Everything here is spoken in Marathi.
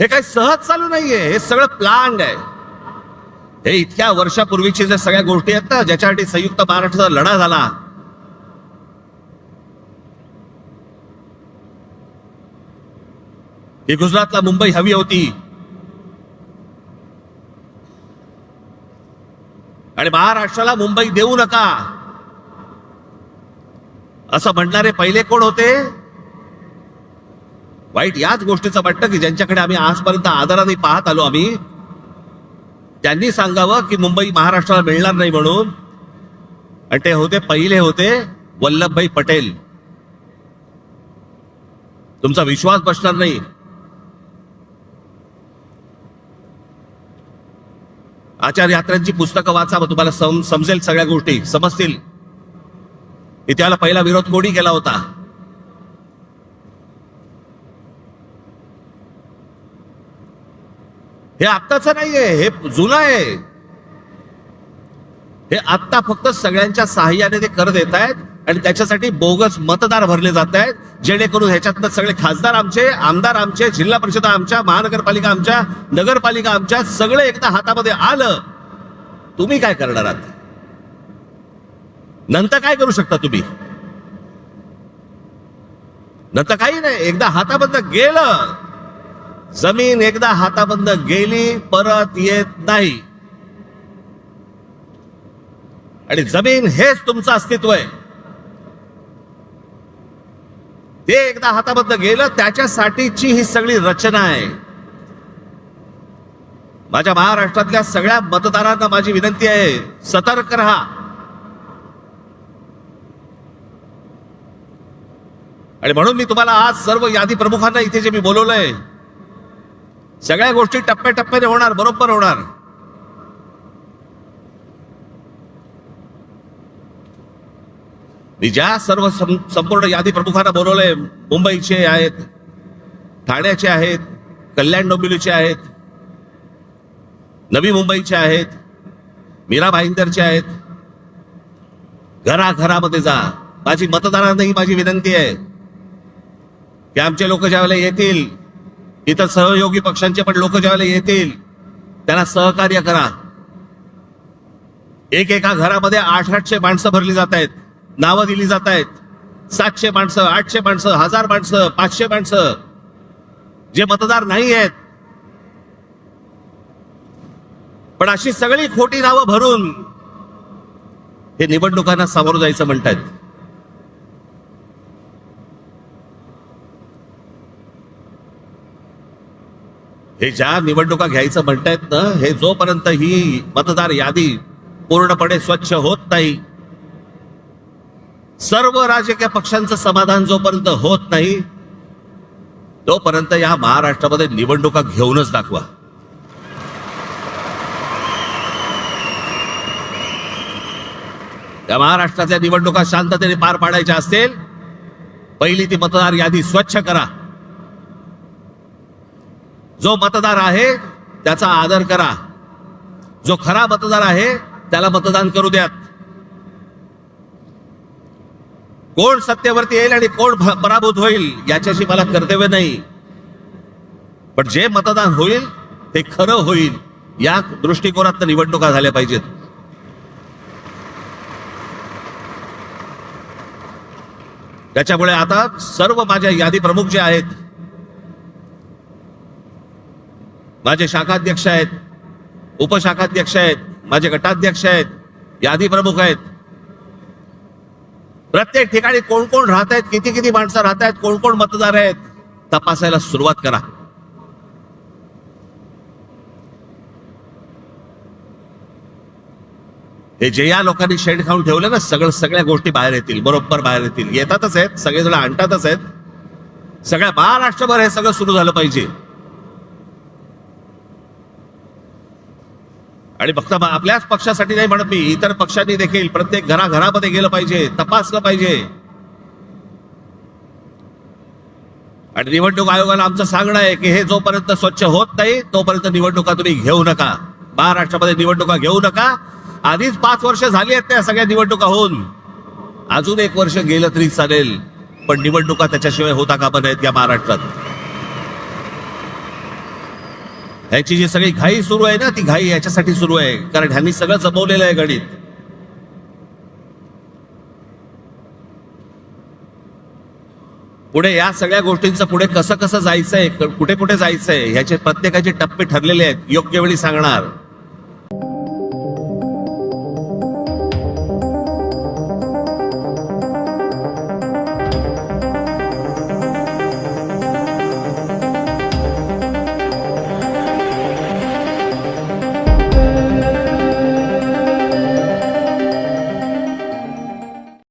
हे काही सहज चालू नाहीये हे सगळं प्लांड आहे. हे इतक्या वर्षापूर्वीची ज्या सगळ्या गोष्टी आहेत ना ज्याच्यासाठी संयुक्त महाराष्ट्राचा लढा झाला. ही गुजरातला मुंबई हवी होती. आणि महाराष्ट्राला मुंबई देऊ नका. असं म्हणणारे पहिले कोण होते? वाईट याच गोष्टीचं वाटतं की ज्यांच्याकडे आम्ही आजपर्यंत आदराने पाहत आलो आम्ही त्यांनी सांगावं की मुंबई महाराष्ट्राला मिळणार नाही म्हणून. आणि ते होते पहिले होते वल्लभभाई पटेल. तुमचा विश्वास बसणार नाही. आचार्य यात्रांची पुस्तकं वाचा मग तुम्हाला सम समजेल सगळ्या गोष्टी. समजतील. इथे पहिला विरोध कोणी केला होता? हे आत्ताचं नाहीये हे जुनं आहे. हे आत्ता फक्त सगळ्यांच्या सहाय्याने ते कर देत आहेत आणि त्याच्यासाठी बोगस मतदार भरले जात आहेत जेणेकरून ह्याच्यातनं सगळे खासदार आमचे आमदार आमचे जिल्हा परिषद आमच्या महानगरपालिका आमच्या नगरपालिका आमच्या सगळे एकदा हातामध्ये आलं तुम्ही काय करणार आहात? नंतर काय करू शकता तुम्ही? नंतर काही नाही एकदा हातामधनं गेलं जमीन एकदा हाताबंद गेली परत येत नाही. आणि जमीन हेच तुमचं अस्तित्व आहे. ते एकदा हाताबद्द गेलं त्याच्यासाठीची ही सगळी रचना आहे. माझ्या महाराष्ट्रातल्या सगळ्या मतदारांना माझी विनंती आहे सतर्क राहा. आणि म्हणून मी तुम्हाला आज सर्व यादी प्रमुखांना इथे जे मी बोलवलंय सगळ्या गोष्टी टप्प्याटप्प्याने होणार बरोबर होणार. मी ज्या सर्व संपूर्ण यादी प्रमुखांना बोलवलंय मुंबईचे आहेत ठाण्याचे आहेत कल्याण डोंबिवलीचे आहेत नवी मुंबईचे आहेत मीरा भाईंदरचे आहेत. घराघरामध्ये जा. माझी मतदारांनाही माझी विनंती आहे की आमचे लोक ज्यावेळेला येतील इतर सहयोगी पक्षांचे पण लोक ज्यावेळेला येतील त्यांना सहकार्य करा. एक एका घरामध्ये आठ आठशे माणसं भरली जात आहेत. नावं दिली जात आहेत. सातशे माणसं आठशे माणसं हजार माणसं पाचशे माणसं. जे मतदार नाही आहेत. पण अशी सगळी खोटी नावं भरून हे निवडणुकांना सामोरं जायचं म्हणतायत. हे ज्या निवडणुका घ्यायचं म्हणतायत ना हे जोपर्यंत ही मतदार यादी पूर्णपणे स्वच्छ होत नाही सर्व राजकीय पक्षांचं समाधान जोपर्यंत होत नाही तोपर्यंत या महाराष्ट्रामध्ये निवडणुका घेऊनच दाखवा. या महाराष्ट्रातल्या निवडणुका शांततेने पार पाडायच्या असतील पहिली ती मतदार यादी स्वच्छ करा. जो मतदार आहे त्याचा आदर करा. जो खरा मतदार आहे त्याला मतदान करू द्यात. कोण सत्तेवरती येईल आणि कोण पराभूत होईल याच्याशी मला कर्तव्य नाही. पण जे मतदान होईल ते खरं होईल. या दृष्टिकोनात निवडणुका झाल्या पाहिजेत. त्याच्यामुळे आता सर्व माझ्या यादी प्रमुख जे आहेत माझे शाखाध्यक्ष आहेत उपशाखाध्यक्ष आहेत माझे गटाध्यक्ष आहेत यादी प्रमुख आहेत. प्रत्येक ठिकाणी कोण कोण राहत आहेत किती किती माणसं राहत आहेत कोण कोण मतदार आहेत तपासायला सुरुवात करा. हे जे या लोकांनी शेड खाऊन ठेवलं ना सगळं सगळ्या गोष्टी बाहेर येतील बरोबर बाहेर येतील. येतातच आहेत सगळेजण आणतातच आहेत. सगळ्या महाराष्ट्रभर हे सगळं सुरू झालं पाहिजे. आणि फक्त आपल्याच पक्षासाठी नाही म्हणत मी इतर पक्षांनी देखील प्रत्येक घराघरामध्ये गेलं पाहिजे तपासलं पाहिजे. आणि निवडणूक आयोगाला आमचं सांगणं आहे की हे जोपर्यंत स्वच्छ होत नाही तोपर्यंत निवडणुका तुम्ही घेऊ नका. महाराष्ट्रामध्ये निवडणुका घेऊ नका. आधीच पाच वर्ष झाली आहेत त्या सगळ्या निवडणुका होऊन. अजून एक वर्ष गेलं तरी चालेल पण निवडणुका त्याच्याशिवाय होता कामा नाहीत या महाराष्ट्रात. ह्याची जी सगळी घाई सुरू आहे ना ती घाई याच्यासाठी सुरू आहे. कारण ह्यांनी सगळं जमवलेलं आहे गणित. पुढे या सगळ्या गोष्टींचं पुढे कसं कसं जायचंय कुठे कुठे जायचंय ह्याचे प्रत्येकाचे टप्पे ठरलेले आहेत योग्य वेळी सांगणार.